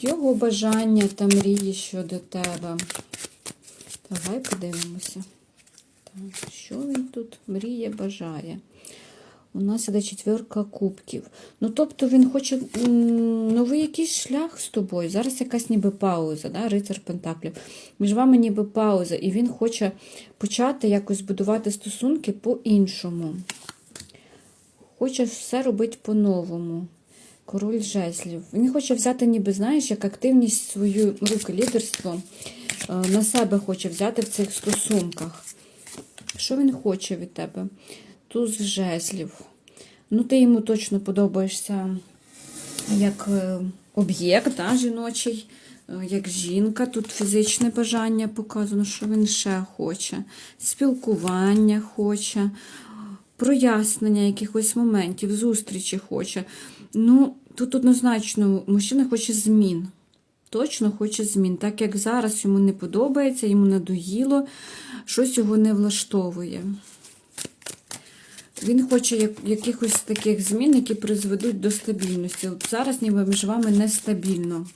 Його бажання та мрії щодо тебе. Давай подивимося. Так, що він тут мріє, бажає? У нас іде четверка кубків. Ну, тобто він хоче новий якийсь шлях з тобою. Зараз якась ніби пауза, да? рицар Пентаклів. Між вами ніби пауза, і він хоче почати якось будувати стосунки по-іншому. Хоче все робити по-новому. Король жезлів. Він хоче взяти, ніби, знаєш, як активність свою руки, лідерство е, на себе хоче взяти в цих стосунках. Що він хоче від тебе? Туз жезлів. Ну, ти йому точно подобаєшся як е, об'єкт жіночий, е, як жінка. Тут фізичне бажання показано, що він ще хоче. Спілкування хоче, прояснення якихось моментів, зустрічі хоче. Ну, тут однозначно мужчина хоче змін. Точно хоче змін. Так як зараз йому не подобається, йому надоїло, щось його не влаштовує. Він хоче якихось таких змін, які призведуть до стабільності. От зараз ніби між вами нестабільно.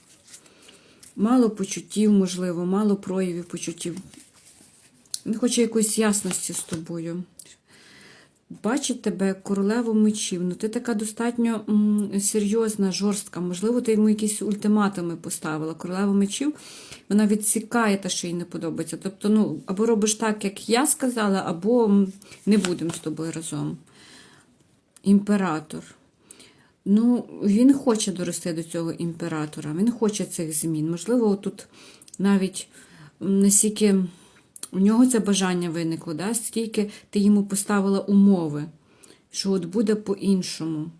Мало почуттів, можливо, мало проявів почуттів. Він хоче якоїсь ясності з тобою. Бачить тебе королеву мечів. Ну, ти така достатньо м, серйозна, жорстка. Можливо, ти йому якісь ультиматуми поставила. Королева мечів, вона відсікає те, що їй не подобається. Тобто, ну, або робиш так, як я сказала, або не будемо з тобою разом. Імператор. Ну, він хоче дорости до цього імператора, він хоче цих змін. Можливо, тут навіть настільки у нього це бажання виникло, да? стільки ти йому поставила умови, що от буде по-іншому.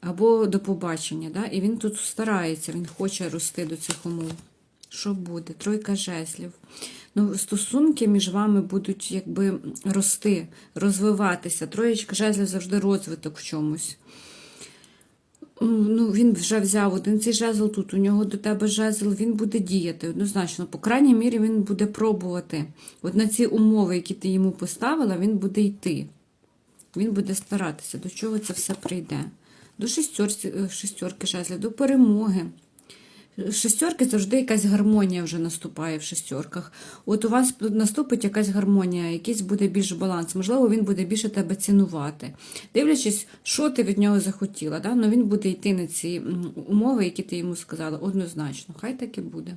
Або до побачення. Да? І він тут старається, він хоче рости до цих умов. Що буде? Тройка жезлів. Ну, стосунки між вами будуть якби рости, розвиватися. Троєчка жезлів завжди розвиток в чомусь. Ну, він вже взяв один цей жезл тут, у нього до тебе жезл, він буде діяти однозначно. По крайній мірі, він буде пробувати. От на ці умови, які ти йому поставила, він буде йти. Він буде старатися, до чого це все прийде. До шестерки жезлів, до перемоги. Шестерки завжди якась гармонія вже наступає в шестерках. От у вас наступить якась гармонія, якийсь буде більш баланс. Можливо, він буде більше тебе цінувати. Дивлячись, що ти від нього захотіла. Да? Ну, він буде йти на ці умови, які ти йому сказала, однозначно. Хай так і буде.